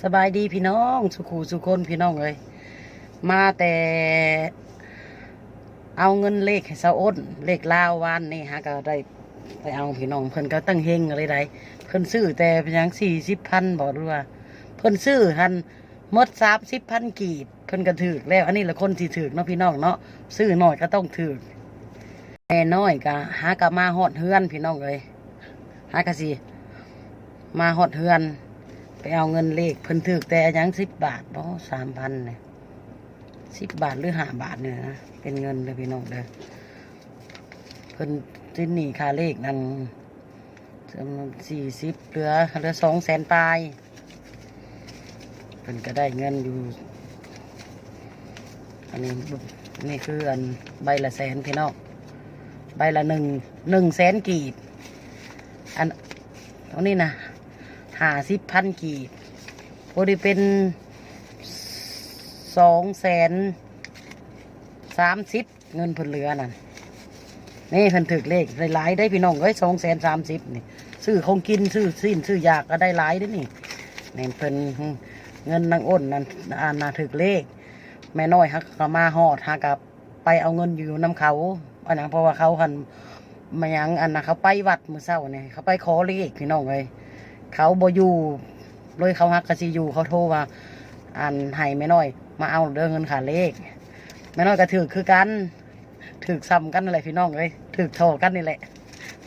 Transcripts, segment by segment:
สบายดีพี่น้องสุขูสุคนพี่น้องเลยมาแต่เอาเงินเลขให้สาวอ้นเลขลาววานนี่ฮะก็ได้ไปเอาพี่น้องเพิ่นก็ตั้งเฮงอะไรใดเพิ่นซื้อแต่เพียงสี่สิบพันบอกด้วยว่าเพิ่นซื้อทันมดสามสิบพันกีบเพิ่นก็ถือแล้วอันนี้ละคนที่ถือเนาะพี่น้องเนาะซื้อหน่อยก็ต้องถือแม่น้อยก็หากะมาหอดเฮือนพี่น้องเลยหากะสิมาหอดเฮือน ไปเอาเงินเลขเพิ่นถือแต่ยังสิบบาทเนาะสามพันเนี่ยสิบบาทหรือห้าบาทเนี่ยนะเป็นเงินเลยพี่น้องเด้อเพิ่นสิ้นหนีค่าเลขนั่นจำนวนสี่สิบเหลือเหลือสองแสนปลายเพิ่นก็ได้เงินอยู่ อันนี้นี่คืออันใบละแสนพี่น้องใบละหนึ่งหนึ่งแสนกีบอันเท่านี้นะ หาสิบพันกีบพอดีเป็นสองแสนสามสิบเงินเพิ่นเหลือนั่นนี่เพิ่นถึกเลขหลายได้พี่น้องเอ้ยสองแสนสามสิบนี่ซื้อของกินซื้อสิ้นซื้อยากก็ได้หลายได้อนี่นี่เพิ่นเงินนางอ้นนั่นอ่านนาถึกเลข แม่น้อยฮักก็มาหอดหากับไปเอาเงินอยู่น้ำเขาอันนั้นเพราะว่าเขาหันมายังอันนะเขาไปวัดมือเศร้าเนี่ยเขาไปขอเลขพี่น้องเลย เขาบอยู่เลยเขาฮักกะซีอยู่เขาโทรว่าอันให้แม่น้อย มาเอาเรื่องเงินขาเลขแม่น้อยก็ถือคือกันถือซ้ำกันอะไรพี่น้องเลยถือโทอกันนี่แหละ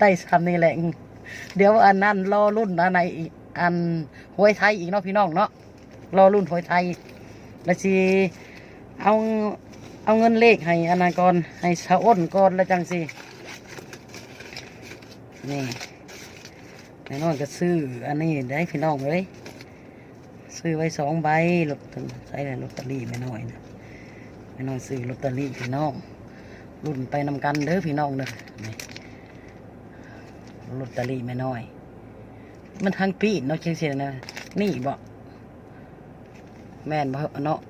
ได้ซ้ำนี่แหละ เดี๋ยวอันนั้นรอรุ่นอันไหนอีกอันหวยไทยอีกเนาะพี่น้องเนาะรอรุ่นหวยไทยแล้วสิเอาเอาเงินเลขให้อนนั้นก่อนให้สะอ้นก่อนแล้วจังสินี่ แม่น้อยก็ซื้ออันนี้ได้พี่น้องเลยซื้อไว้สองใบลอตเตอรี่ใช่เลยลอตเตอรี่แม่น้อยนะแม่น้อยซื้อลอตเตอรี่พี่น้องรุ่นไปนำกันเด้อพี่น้องเด้อนี่ลอตเตอรี่แม่น้อย มันทางปีเนาะเชียงเสียนะนี่บอกแม่นบ่เนาะ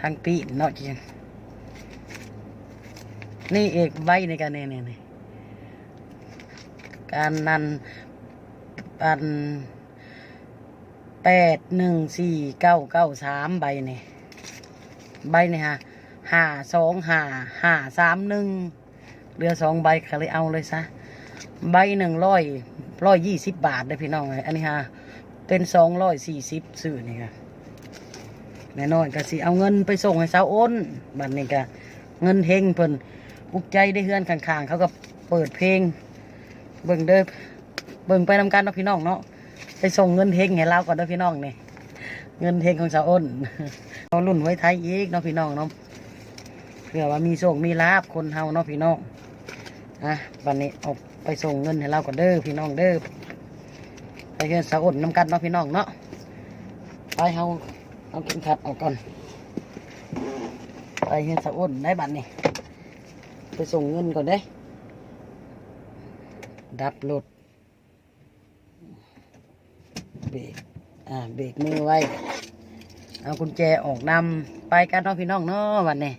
ทางปีเนาะจริงนี่เอกใบในการเนี่ยเนี่ย การนันอันแปดหนึ่งสี่เก้าเก้าสามใบเนี่ยใบเนี่ยฮะห้าสองห้าห้าสามหนึ่งเรือสองใบก็เลยเอาเลยซะใบหนึ่งร้อยร้อยยี่สิบบาทได้พี่น้องเลยอันนี้ฮะเป็นสองร้อยสี่สิบสื่อนี่ค่ะแน่นอนก็สิเอาเงินไปส่งให้สาวอ้นบัดนี้ก็เงินเฮงเพิ่นอุกใจได้เฮือนข้างๆ เขาก็เปิดเพลง เบิ่งเด้อเบิ่งไปนำกันเนาะพี่น้องเนาะไปส่งเงินเฮงให้เราก่อนเด้อพี่น้องนี่เงินเฮงของสาวอ้นเอารุ่นไว้ไทยอีกเนาะพี่น้องเนาะเพื่อว่ามีโชคมีลาบคนเฮาเนาะพี่น้องอะบัดนี้เอาไปส่งเงินให้เราก่อนเด้อพี่น้องเด้อไปเฮือนสาวอดน้ำกันเนาะพี่น้องเนาะไปเฮาเอากินขัดออกก่อนไปเฮือนสาวอดได้บัตรนี่ไปส่งเงินก่อนเด้ ดับรถเบรกอ่าเบรกมือไว้ เอากุญแจออกนำไปกันเนาะพี่น้องเนาะวันนี้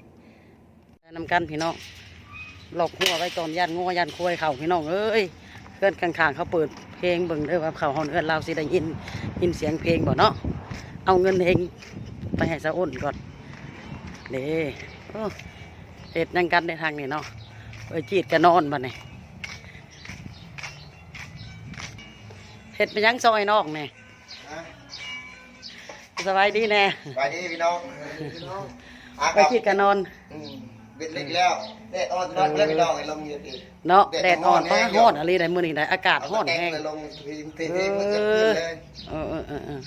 นำกันพี่น้องหลอกหัวไว้ก่อนยันงัวยันคุยเข่าพี่น้องเอ้ยเพื่อนข้างๆเขาเปิดเพลงเบิ่งเด้อว่าเขาหอนเอื้อนเราสิได้ยินยินเสียงเพลงบ่เนาะเอาเงินเองไปให้สะอ้นก่อนเด้อเห็ดยังกันในทางนี้เนาะไปจีดกันนอนบัดนี้ เห็ดไปยังซอยนอกเนี่ยสบายดีแน่ไปดีพี่น้องอาไปกับจีดกันนอนอืมเป็นเล็กแล้วแดดอ่อนตอนแล้วพี่น้องไอ้ลงเยอะอีกเนาะแดดอ่อนแดป้าดอ่อนแห้งฮ้อนอะไรได้มื้อนี้ได้อากาศฮ้อนแห้งลงทีมทีมมันจะขึ้นเลยเออเออเออเออ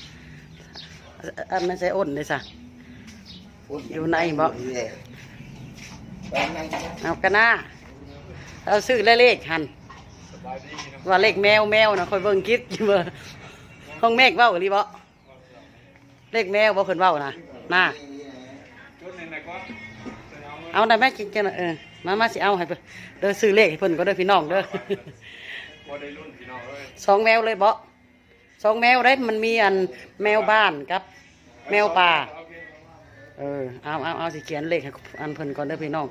อันนั้นใช่อ้นเลยสะอยู่ในบ่เอากันหน้าเราซื้อเลขหัน ว่าเลขแมวแมวนะคอยเบิ่งคิดอยู่เบอห้องแมกเว้าหรือบ่เลขแมวบ่เพิ่นเว้านะน่าเอาได้ไหมกินกันะเออมามาสิเอาให้เพิ่นเด้อซื้อเลขให้เพิ่นก็เด้อพี่น้องเด้อสองแมวเลยบ่สองแมวได้มันมีอันแมวบ้านกับ แมวป่าเออเอาเอาเอาสิเขียนเลขให้อันเพิ่นก่อนเด้อพี่น้อง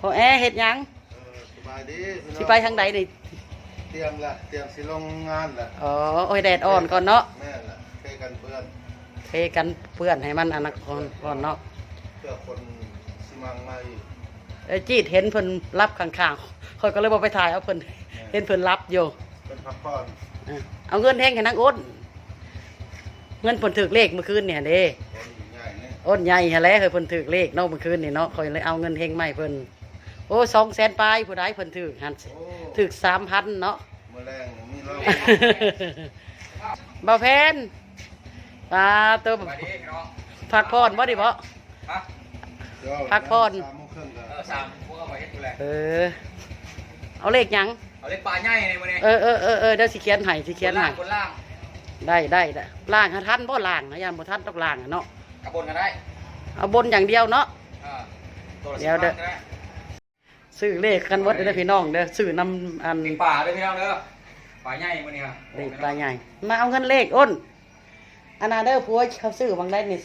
พอแอเฮ็ดยังสิไปทางใดนี่ เตรียมละเตรียมสิลงงานละอ๋อโอ้ยแดดอ่อนก่อนเนาะแม่ละเทกันเพื่อนเทกันเพื่อนให้มันอันนั้นก่อนก่อนเนาะเพื่อคนสิมังมาอีกเอ้ยจีดเห็นเพิ่นรับข้างๆคอยก็เลยบ่ไปถ่ายเอาเพิ่นเห็นเพิ่นรับอยู่เป็นพักผ่อนเออเอาเงินแห้งให้นางอ้นเงินเพิ่นถึกเลขเมื่อคืนเนี่ยเด้คนใหญ่เนี่ยอ้นใหญ่ฮะแล้วเคยเพิ่นถึกเลขเนาะเมื่อคืนนี่เนาะคอยเลยเอาเงินแห้งมาให้เพิ่นโอ้สองแสนปลายผู้ใดเพิ่นถึกหันโอ้ถึกสามพันเนาะแมลงมีเหล้าบ่าวแพนปลาตัวสวัสดีพี่น้องพักพรบ่ดิบ่ฮะเดี๋ยวพักผ่อนสามโมงครึ่งก็เออสามพวกเอาไปเฮ็ดดูแลเออ เอาเลขหยัง เอาเล็กปลาใหญ่ในมื้อนี้เออเออเออเออเดี๋ยวสิเขียนให้สิเขียนคนล่าให้งคนล่างได้ได้ได้ล่างให้ทันบ่ล่างนะยามบ่ทันต้องล่างอะเนาะกระบนกันได้ เอาบนอย่างเดียวเนาะเออตัวละเดี๋ยวเด้อสิบบาทก็ได้ ซื้อเลขกันวัดเด้อพี่น้องเด้อซื้อนํอันเล็กปลาเด้อพี่น้องเด้อปลาใหญ่มื้อนี้ครับเลขปลาใหญ่ มาเอาเงินเลขอ้นอันนาเด้อผัวเขาซื้อบางได้นี่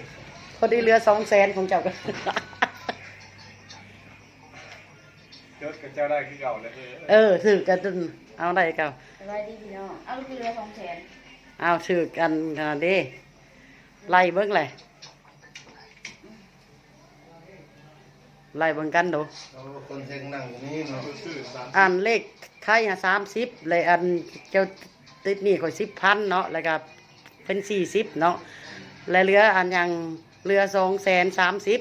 30พอดีเหลือ200,000ของเจ้าก็เกิดกับเจ้าได้คือเก่าเลยเออถือกันจนเอาได้เก่าสบายดีพี่น้อง เอาลูกเรือสองแสนเอาถือกันขนาดนี้ไล่เบิ่งเลย ไล่เบิ่งกันดูเอาคนเฮงนั่งอยู่นี่เนาะชื่อสามอันเลขไทยสามสิบเลยอันเจ้าติดหนี่ข่อยสิบพันเนาะแล้วก็เป็นสี่สิบเนาะและเหลืออันยังเหลือสองแสนสามสิบ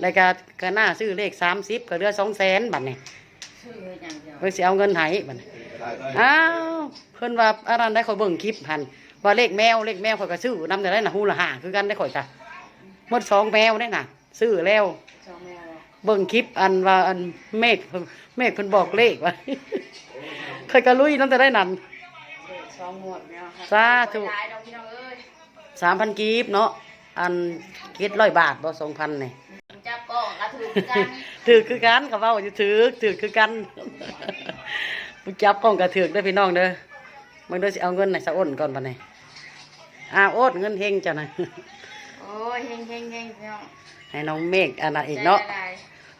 แล้วก็ก็น่าซื้อเลขสามสิบก็เหลือสองแสนบัดนี้ชื่อเลยอย่างเดียวเพิ่นสิเอาเงินให้บัดนี้ได้ได้อ้าวเพิ่นว่าอันนั้นได้ข่อยเบิ่งคลิปหันว่าเลขแมวเลขแมวข่อยก็ซื้อนำแต่ได้น่ะฮู้ละห้าคือกันได้ข่อยจ้ะหมดสองแมวได้น่ะ ซื้อแล้วสองแมว เลยเบิ่งคลิปอันว่าอันเมฆเพิ่นเมฆเพิ่นบอกเลขว่าเคยกระลุยนำแต่ได้นั่นเด็กสองหมวดแมวครับสาธุหลายดอกพี่น้องเอ้ยสามพันกีบเนาะอันคิดร้อยบาทบ่สองพันนี่จับกล้องกระถือกันถือคือกันกับว่าอยู่ถือถือคือกันผู้จับกล้องกระถือได้อพี่น้องเด้อมึงเด้อสิเอาเงินให้สะอ้นก่อนบัดนี้อ้าวโอ๊ตเงินเฮงจ้ะนะโอ้ยเฮงเฮงเฮงพี่น้องให้น้องเมฆอันนั้นอีกเนาะ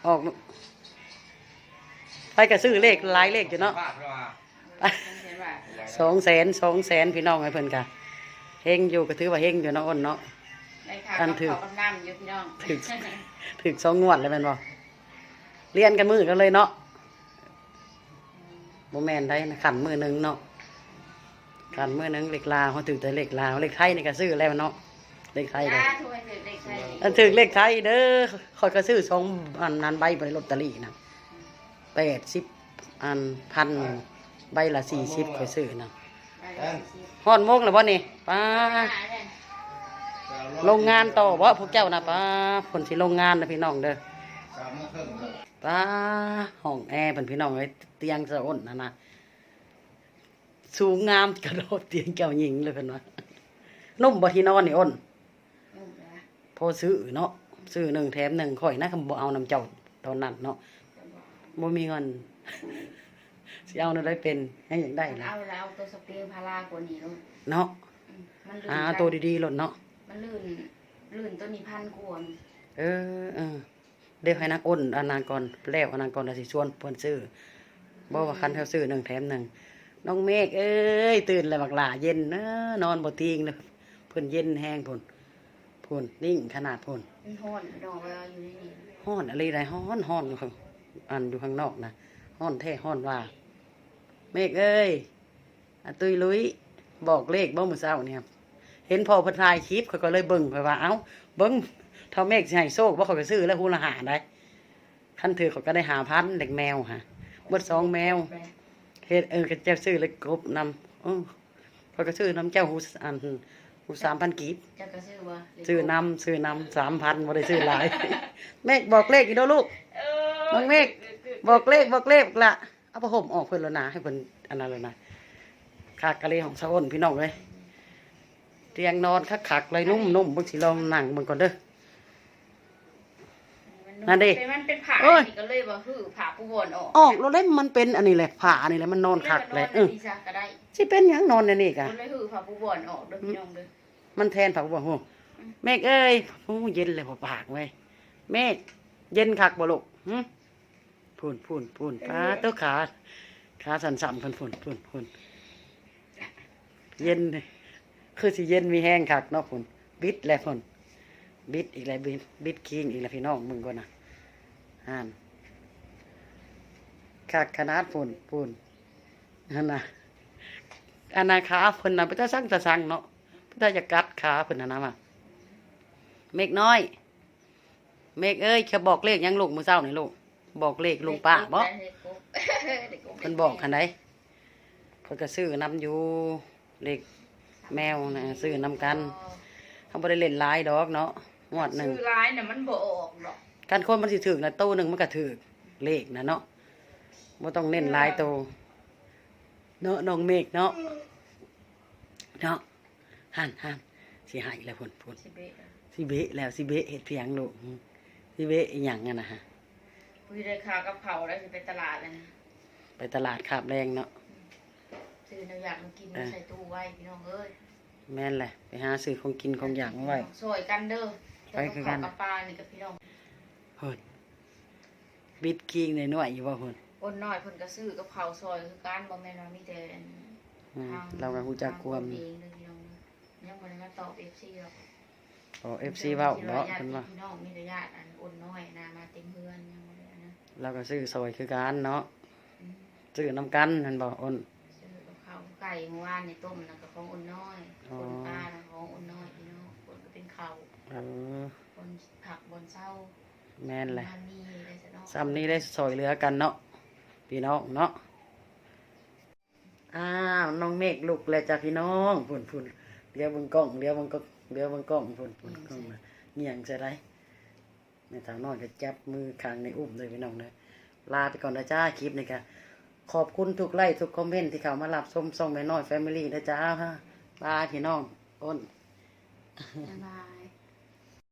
ใจละลายออกไปกระซื้อเลขหลายเลขอยู่เนาะพลาดเพิ่นว่ามันเห็นว่าสองแสนสองแสนพี่น้องให้เพิ่นกะเฮงอยู่ก็ถือว่าเฮงอยู่เนาะอ้นเนาะในข่าวอันกับถือเขากำน้ำอยู่พี่น้องถือถึกสองงวดเลยแม่นบ่เรียนกันมือกันเลยเนาะบ่แม่นได้นะขันมือหนึงเนาะขันมือหนึงเลขลาวเขาถือแต่เลขลาวเลขไทยนี่ก็ซื้อแล้วเนาะเลขไทยเลยจ้าช่วยถือเด็กชาย อันถือเลขไทยเด้อคอยก็ซื้อสองอันนั้นใบไปลอตเตอรี่นะแปดสิบอันพันใบละสี่สิบคอยซื้อนะไปเลยสิฮอนโมกแล้วบ่นี่ป้าโรงงานต่อบ่พวกเจ้านะป้าผลสิโรงงานนะพี่น้องเด้อสามโมงครึ่งป้าห้องแอร์เป็นพี่น้องไว้เตียงสะอ้นนะนะสูงงามกระโดดเตียงเจ้าหญิงเลยเพิ่นว่านุ่มบ่ที่นอนนี่อ้น พอซื้อเนาะซื้อหนึ่งแถมหนึ่งข่อยนะคำบ่เอาน้ำเจ้าตอนนั้นเนาะบ่มีเงินสิเอาได้เป็นให้อยากได้นะเอาแล้วเอาตัวสเปรย์พารากว่านี้ลูกเนาะอืมมันลื่นอ่ากันตัวดีๆหล่นเนาะมันลื่นลื่นตัวนี้พันกวนเออเออเดี๋ยวให้นักอ้นอนนานก่อนแล้วอนนานก่อนแล้วสิชวนเพิ่นซื้อบ่ว่าคันเขาซื้อหนึ่งแถมหนึ่งน้องเมฆเอ้ยตื่นแล้วบักหลาเย็นเนอะนอนบ่ติงเลยเพิ่นเย็นแห้งพุ่น พุ่นนิ่งขนาดพุ่นมันห้อนดอกเวลาอยู่ในนี้ฮ้อนอะไรไรฮ้อนฮ้อนอยู่ข้างอันอยู่ข้างนอกนะฮ้อนแท้ฮ้อนว่า เมฆเอ้ยอาตุยลุยบอกเลขบ่มื้อเช้าเนี่ยเห็นพ่อเพิ่นถ่ายคลิปเขาก็เลยเบิ่งไปว่า เอ้าเบิ่งเท่าเมฆสิให้โชคบ่เขาก็ซื้อแล้วฮู้ละหาได้คันถือเขาก็ได้หาพันเด็กแมวฮะเบิดสองแมวไปเฮ็ดเออก็เจ้าซื้อเลยกบนำเออเขาก็ซื้อน้ำเจ้าหูอัน หู3,000กีบจะกระซื้อบ่ซื้อนำซื้อนำ3,000บ่ได้ซื้อหลาย เมฆบอกเลขอีกเด้อลูกเอน้องเมฆบอกเลขบอกเลขละเอาผ้าห่มออกเพิ่นแล้วนะให้เพิ่นอันนั้นแล้วนะขากกะเลของสะอ้นพี่น้องเลยเตียงนอนคักคักๆเลยนุ่มนุ่มๆเบิ่งสิลองนั่งเบิ่งก่อนเด้อ นั่นดิมันเป็นผ่าเอ้ย นี่ก็เลยบ่ฮือผ่าผู้บอนออกออกแล้วเด้มันเป็นอันนี้แหละผ้าอันนี้แหละมันนอนคักเลยเออดีซะก็ได้สิเป็นหยังนอนในนี่กะ ก็เลยฮือผ่าผู้บอนออกเด้อพี่น้องเด้อ มันแทนผักบ่โหเมฆเอ้ยโอ้เย็นเลยบ่ปากเว้ยเมฆเย็นคักบ่ลูกหึพูนพูนพูนป้าตัวขา ขาสั่นสั่นฝนฝนฝนฝนเย็นเลยคือสิเย็นมีแห้งคักเนาะฝนบิดแล้วฝนบิดอีกแล้วบิดบิดคิงอีกแล้วพี่น้องมึงก่อนนะ อ่านคักขนาดฝนฝนนั่นนะอันนาขาฝนนะไปตาสั่งตาสั่งเนาะไปตาจะกัดขาฝนนะนะมาเมฆน้อย เมฆเอ้ยเขาบอกเลขยังลูกมือเศร้านี่ลูกบอกเลขลุงป้าบ่เด็กกบเด็กกบเพิ่นบอกคันใดเพิ่นก็ซื้อนำอยู่เลขแมวนะซื้อนำกันเขาบ่ได้เล่นหลายดอกเนาะงวดหนึ่งชื่อร้ายน่ะมันบ่ออกหรอก กันคนมันสิถึกนะตู้หนึ่งมันก็ถึกเลขนะเนาะบ่ต้องเน้นหลายโตวเนาะน้องเมฆเนาะเนาะหันหันสิหายแล้วพุ่นพุ่นสิเบะสิเบะแล้วสิเบะเฮ็ดเพียงลูกสิเบะอีหยังอะนะฮะคุยได้ค่ากับเขาแล้วสิไปตลาดเลยนะไปตลาดขาบแรงเนาะซื้อแนวอยากมากินเออใส่ตู้ไว้พี่น้องเอ้ยแม่นแหละไปหาซื้อของกินของอยากมาไว้สวยกันเด้อไปคือกันเจ้ากับปลานี่กับพี่น้อง เฮ้ยบิดกิ้งในหน่วยอยู่ว่าเพิ่นคนน้อยเพิ่นก็ซื้อกับเขาวซอยคือการบ่แม่นว่ามีแต่อันอืมทงเราก็ฮู้จักความทงนเองเลยพี่น้องยังบ่ได้มาตอบ FC หรอกพอ FC เว้าเนาะเพิ่นว่าพี่น้องมีแต่ญาติอันอ่อนน้อยนะมาเต็มเฮือนยังบ่ได้อันนะเราก็ซื้อซอยคือกันเนาะอืมซื้อน้ำกันนั่นบ่อ้น ซื้อกับข้าวไก่เมื่อวานนี่ต้มนะกับของอ่อนน้อยอ๋อ คนปลานะของอ่อนน้อยพี่น้องคนก็เป็นข้าวเออ คนผักบนเศร้า แม่นแหละบ้านนี่ได้ซะเนาะซ้ำนี้ได้ซอยเหลือกันเนาะพี่น้องเนาะอ้าวน้องเมฆลุกแล้วจ้ะพี่น้องพุ่นพุ่นเลี้ยวเบิ่งกล้องเลี้ยวเบิ่งกล้องเลี้ยวเบิ่งกล้องพุ่นพุ่นกล้องน่ะเงี่ยงใส่ได้แม่สาวน้อยก็จับมือข้างในอุ้มเลยพี่น้องเด้อลาไปก่อนนะจ้าคลิปนี้ก็ขอบคุณทุกไลค์ทุกคอมเมนต์ที่เข้ามารับชมส่องแม่น้อยแฟมิลี่นะจ้าฮะบายพี่น้องอ้นบ๊ายบาย